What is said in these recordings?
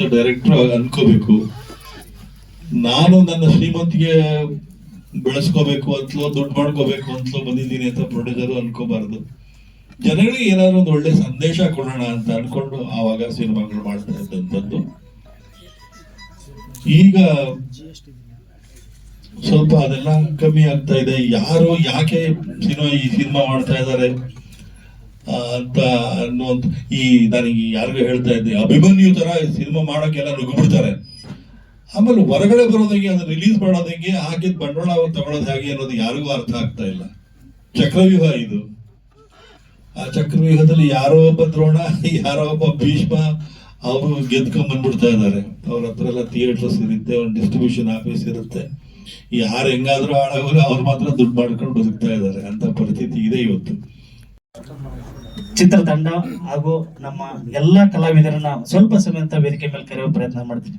ಅಂತ ಡೈರೆಕ್ಟರ್ ಅನ್ಕೋಬೇಕು. ನಾನು ನನ್ನ ಶ್ರೀಮಂತಿಗೆ ಬೆಳೆಸ್ಕೋಬೇಕು ಅಂತಲೋ, ದುಡ್ಡು ಮಾಡ್ಕೋಬೇಕು ಅಂತಲೋ ಬಂದಿದ್ದೀನಿ ಅಂತ ಪ್ರೊಡ್ಯೂಸರ್ ಅನ್ಕೋಬಾರ್ದು. ಜನಗಳಿಗೆ ಏನಾದ್ರು ಒಂದು ಒಳ್ಳೆ ಸಂದೇಶ ಕೊಡೋಣ ಅಂತ ಅನ್ಕೊಂಡು ಆವಾಗ ಸಿನಿಮಾಗಳು ಮಾಡ್ತಾ ಇದ್ದಂಥದ್ದು. ಈಗ ಸ್ವಲ್ಪ ಅದೆಲ್ಲ ಕಮ್ಮಿ ಆಗ್ತಾ ಇದೆ. ಯಾರು ಯಾಕೆ ಸಿನಿಮಾ ಈ ಸಿನಿಮಾ ಮಾಡ್ತಾ ಇದ್ದಾರೆ? ಅಂತ ಅನ್ನುವಂತ ಈ ನನಗೆ ಯಾರಿಗೂ ಹೇಳ್ತಾ ಇದ್ದೆ. ಅಭಿಮನ್ಯು ತರ ಸಿನಿಮಾ ಮಾಡೋಕ್ಕೆಲ್ಲ ನುಗ್ಗಿಬಿಡ್ತಾರೆ. ಆಮೇಲೆ ಹೊರಗಡೆ ಬರೋದಂಗೆ, ಅದು ರಿಲೀಸ್ ಮಾಡೋದಂಗೆ ಹಾಕಿದ ಬಂಡವಾಳ ತಗೊಳ್ಳೋದು ಹಾಗೆ ಅನ್ನೋದು ಯಾರಿಗೂ ಅರ್ಥ ಆಗ್ತಾ ಇಲ್ಲ. ಚಕ್ರವ್ಯೂಹ ಇದು. ಆ ಚಕ್ರವ್ಯೂಹದಲ್ಲಿ ಯಾರೋ ಒಬ್ಬ ದ್ರೋಣ, ಯಾರೋ ಒಬ್ಬ ಭೀಷ್ಮ, ಅವರು ಗೆದ್ಕೊಂಡ್ ಬಂದ್ಬಿಡ್ತಾ ಇದ್ದಾರೆ. ಅವ್ರ ಹತ್ರ ಎಲ್ಲ ಥಿಯೇಟರ್ಸ್ ಇರುತ್ತೆ, ಒಂದು ಡಿಸ್ಟ್ರಿಬ್ಯೂಷನ್ ಆಫೀಸ್ ಇರುತ್ತೆ. ಯಾರು ಹೆಂಗಾದ್ರೂ ಹಾಳಾಗೋರು ಅವ್ರು ಮಾತ್ರ ದುಡ್ಡು ಮಾಡ್ಕೊಂಡು ಬದುಕ್ತಾ ಇದ್ದಾರೆ. ಅಂತ ಪರಿಸ್ಥಿತಿ ಇದೆ ಇವತ್ತು. ಚಿತ್ರತಂಡ ಹಾಗೂ ನಮ್ಮ ಎಲ್ಲ ಕಲಾವಿದರನ್ನ ಸ್ವಲ್ಪ ಸಮಯ ಅಂತ ವೇದಿಕೆ ಮೇಲೆ ಕರೆಯುವ ಪ್ರಯತ್ನ ಮಾಡ್ತೀನಿ.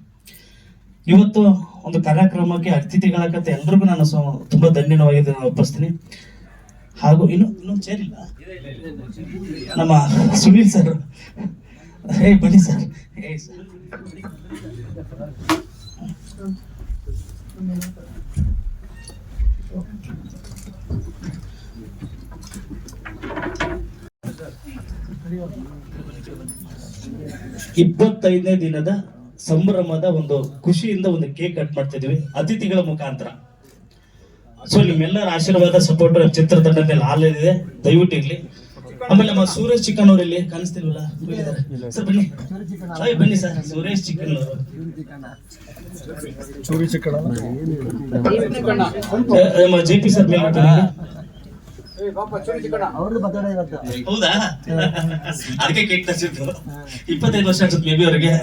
ಇವತ್ತು ಒಂದು ಕಾರ್ಯಕ್ರಮಕ್ಕೆ ಅತಿಥಿಗಳಾಗತ್ತೆ ಎಲ್ರಿಗೂ ನಾನು ತುಂಬಾ ಧನ್ಯವಾಗಿ ಒಪ್ಪಿಸ್ತೀನಿ ಹಾಗೂ ಇನ್ನು ಇನ್ನೊಂದು ಚೇರ್ ಇಲ್ಲ. ನಮ್ಮ ಸುನೀಲ್ ಸರ್ ಹೇ, ಬನ್ನಿ ಸರ್ ಹೇ ಸರ್ ಇಪ್ಪತ್ತೈದನೇ ದಿನದ ಸಂಭ್ರಮದ ಒಂದು ಖುಷಿಯಿಂದ ಒಂದು ಕೇಕ್ ಕಟ್ ಮಾಡ್ತಿದ್ವಿ ಅತಿಥಿಗಳ ಮುಖಾಂತರ. ಸೊ ನಿಮ್ಮೆಲ್ಲರ ಆಶೀರ್ವಾದ ಸಪೋರ್ಟ್ ಚಿತ್ರತಂಡದ ಮೇಲೆ ಹಾಲಿದೆ ದಯವಿಟ್ಟು ಇರ್ಲಿ. ಆಮೇಲೆ ನಮ್ಮ ಸುರೇಶ್ ಚಿಕನ್ ಅವ್ರು ಇಲ್ಲಿ ಕಾಣಿಸ್ತಿಲ್ವಲ್ಲ. ಸರ್ ಬನ್ನಿ. ಹಾಯ್ ಬನ್ನಿ ಸರ್. ಸುರೇಶ್ ಚಿಕನ್ ಅವರು ನಮ್ಮ ಜೆ ಪಿ ಸರ್ ಮೇಲೆ. ಹೌದಾ? ಅದಕ್ಕೆ ಕೇಕ್ ತರಿಸಿದ್ದು ಇಪ್ಪತ್ತೈದು ವರ್ಷ ಅನ್ಸುತ್ತೆ ಮೇ ಬಿ ಅವ್ರಿಗೆ.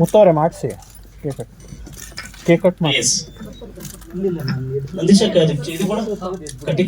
ಮುತ್ತವ್ರೆ ಮಾಡಿಸಿ. ಕೇಕ್ ಕೇಕ್ ಕಟ್ ಮಾಡಿ. ಎಸ್ ನಂದೀಶಕ್ಕ ಇದು ಕೂಡ. ಕಟ್ಟಿ